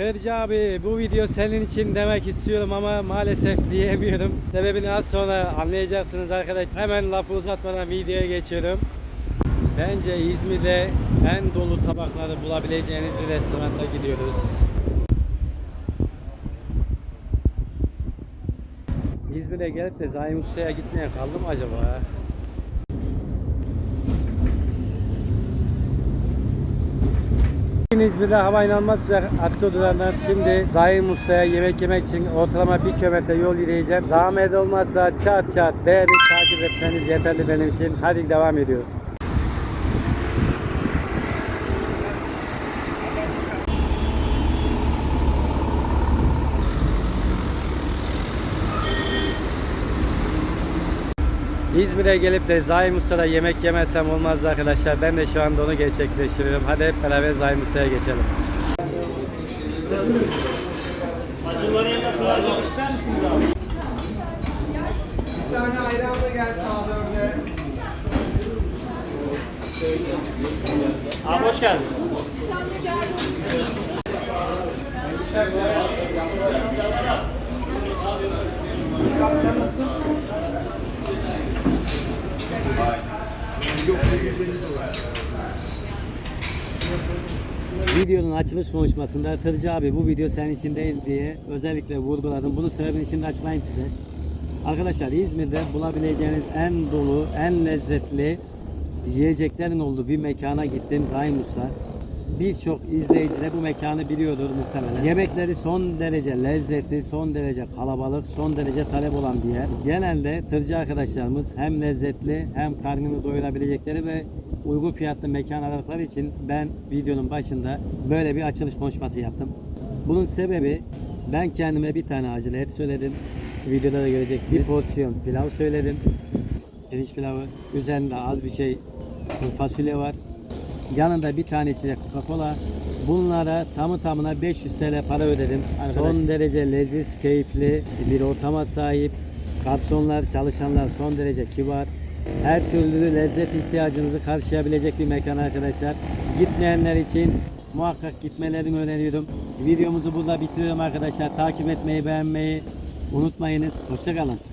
Ferci abi bu video senin için demek istiyorum ama maalesef diyemiyorum. Sebebini az sonra anlayacaksınız arkadaş. Hemen lafı uzatmadan videoya geçiyorum. Bence İzmir'de en dolu tabakları bulabileceğiniz bir restoranta gidiyoruz. İzmir'e gelip de Zaim Usta'ya gitmeye kaldım acaba? Bugün İzmir'de hava inanılmaz sıcak. Aklı duranlar şimdi Zaim Usta'ya yemek yemek için ortalama bir kilometre yol yürüyeceğim. Zahmet olmazsa çat çat beğenip takip etmeniz yeterli benim için. Hadi devam ediyoruz. İzmir'e gelip de Zaim Usta'da yemek yemezsem olmazdı arkadaşlar. Ben de şu anda onu gerçekleştiriyorum. Hadi hep beraber Zaim Usta'ya geçelim. Bir tane ayran da gel sağda. Abi hoş geldin. Videonun açılış konuşmasında Tırcı abi bu video senin için değil diye özellikle vurguladım. Bunun sebebini şimdi açıklayayım size. Arkadaşlar İzmir'de bulabileceğiniz en dolu, en lezzetli yiyeceklerin olduğu bir mekana gittim Zaim Usta. Birçok izleyici de bu mekanı biliyordur muhtemelen. Yemekleri son derece lezzetli, son derece kalabalık, son derece talep olan bir yer. Genelde tırcı arkadaşlarımız hem lezzetli hem karnını doyurabilecekleri ve uygun fiyatlı mekan aradıkları için ben videonun başında böyle bir açılış konuşması yaptım. Bunun sebebi ben kendime bir tane acılı et söyledim. Videoda da göreceksiniz. Bir porsiyon pilav söyledim. Pirinç pilavı. Üzerinde az bir şey fasulye var. Yanında bir tane içecek Coca-Cola. Bunlara tamı tamına 500 TL para ödedim. Son derece leziz, keyifli bir ortama sahip. Garsonlar, çalışanlar son derece kibar. Her türlü lezzet ihtiyacınızı karşılayabilecek bir mekan arkadaşlar. Gitmeyenler için muhakkak gitmelerini öneriyorum. Videomuzu burada bitiriyorum arkadaşlar. Takip etmeyi, beğenmeyi unutmayınız. Hoşçakalın.